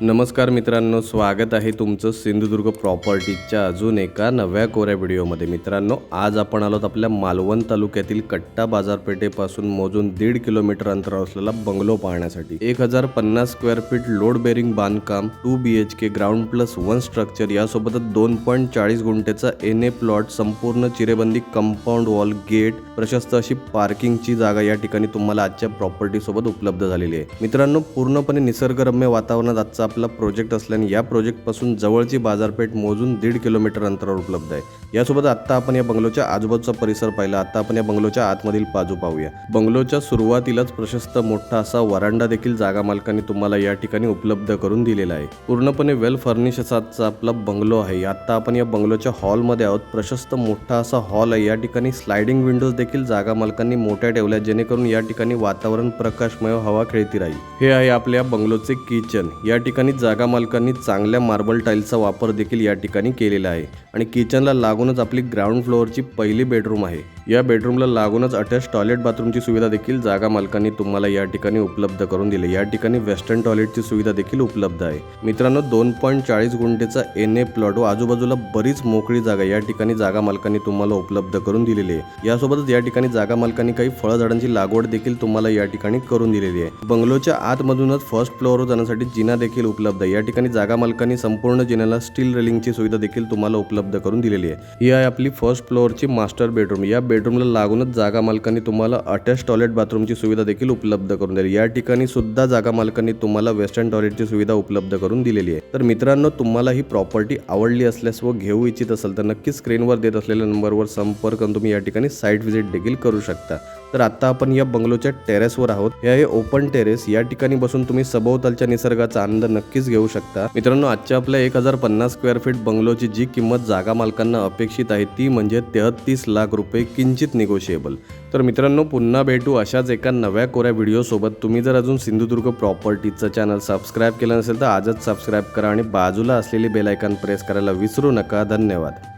नमस्कार मित्रांनो स्वागत आहे तुमचं सिंधुदुर्ग प्रॉपर्टीच्या अजून एका नव्या कोऱ्या व्हिडिओमध्ये. मित्रांनो आज आपण आलोत आपल्या मालवण तालुक्यातील कट्टा बाजारपेठेपासून मोजून दीड किलोमीटर अंतरावर असलेला बंगलो पाहण्यासाठी. एक हजार पन्नास स्क्वेअर फीट लोड बेरिंग बांधकाम two B H K ground plus one structure यासोबतच दोन पॉईंट चाळीस गुंठेचा एन ए प्लॉट संपूर्ण चिरेबंदी कंपाऊंड वॉल गेट प्रशस्त अशी पार्किंगची जागा या ठिकाणी तुम्हाला आजच्या प्रॉपर्टी सोबत उपलब्ध झालेली आहे. मित्रांनो पूर्णपणे निसर्गरम्य वातावरणात आजचा आपला प्रोजेक्ट असल्याने या प्रोजेक्टपासून जवळची बाजारपेठ मोजून दीड किलोमीटर अंतरावर उपलब्ध आहे. यासोबत आता आपण या बंगलोच्या आजूबाजूचा परिसर पाहिला. आता आपण या बंगलोच्या आतमधील बाजू पाहूया. बंगलोच्या सुरुवातीलाच प्रशस्त मोठा असा वरांडा देखील जागा मालकांनी तुम्हाला या ठिकाणी उपलब्ध करून दिलेला आहे. पूर्णपणे वेल फर्निश असा आपला बंगलो आहे. आता आपण या बंगलोच्या हॉलमध्ये आहोत. प्रशस्त मोठा असा हॉल आहे. या ठिकाणी स्लायडिंग विंडोज देखील जागा मालकांनी मोठ्या ठेवल्या जेणेकरून या ठिकाणी वातावरण प्रकाशमय हवा खेळती राहील. हे आहे आपल्या बंगलोचे किचन या ठिकाणी जागा मालकांनी चांगल्या मार्बल टाईलचा वापर देखील या ठिकाणी केलेला आहे. आणि किचनला लागूनच आपली ग्राउंड फ्लोअरची पहिली बेडरूम आहे. या बेडरूमला लागूनच अटॅच टॉयलेट बाथरूमची सुविधा देखील जागा मालकांनी तुम्हाला या ठिकाणी उपलब्ध करून दिली. या ठिकाणी वेस्टर्न टॉयलेटची सुविधा देखील उपलब्ध आहे. मित्रांनो दोन पॉईंट चाळीस गुंठेचा एन ए प्लॉट व आजूबाजूला बरीच मोकळी जागा या ठिकाणी जागा मालकांनी तुम्हाला उपलब्ध करून दिलेली आहे. यासोबतच या ठिकाणी जागा मालकांनी काही फळझाडांची लागवड देखील तुम्हाला या ठिकाणी करून दिलेली आहे. बंगलोच्या आतमधूनच फर्स्ट फ्लोअरवर जाण्यासाठी जिना देखील उपलब्ध आहे. या ठिकाणी जागा मालकांनी संपूर्ण जिन्याला स्टील रेलिंगची सुविधा देखील तुम्हाला उपलब्ध करून दिलेली आहे. ही आहे आपली फर्स्ट फ्लोअरची मास्टर बेडरूम या बेडरूमला लागूनच जागा मालकांनी तुम्हाला अटॅच टॉयलेट बाथरूमची सुविधा देखील उपलब्ध करून दिली. या ठिकाणी सुद्धा जागा मालकांनी तुम्हाला वेस्टर्न टॉयलेटची सुविधा उपलब्ध करून दिलेली आहे. तर मित्रांनो तुम्हाला ही प्रॉपर्टी आवडली असल्यास व घेऊ इच्छित असेल तर नक्की स्क्रीनवर देत असलेल्या नंबरवर संपर्क करून तुम्ही या ठिकाणी साईट व्हिजिट देखील करू शकता. तर आता आपण या बंगलोच्या टेरेसवर आहोत. हे आहे ओपन टेरेस या ठिकाणी बसून तुम्ही सभोवतालच्या निसर्गाचा आनंद नक्कीच घेऊ शकता. मित्रांनो आजच्या आपल्या एक हजार पन्नास स्क्वेअर फीट बंगलोची जी किंमत जागा मालकांना अपेक्षित आहे ती म्हणजे तेहतीस लाख रुपये किंचित निगोशिएबल तर मित्रांनो पुन्हा भेटू अशाच एका नव्या कोऱ्या व्हिडिओसोबत तुम्ही जर अजून सिंधुदुर्ग प्रॉपर्टीचं चॅनल सबस्क्राईब केलं नसेल तर आजच सबस्क्राईब करा आणि बाजूला असलेली बेलायकन प्रेस करायला विसरू नका. धन्यवाद.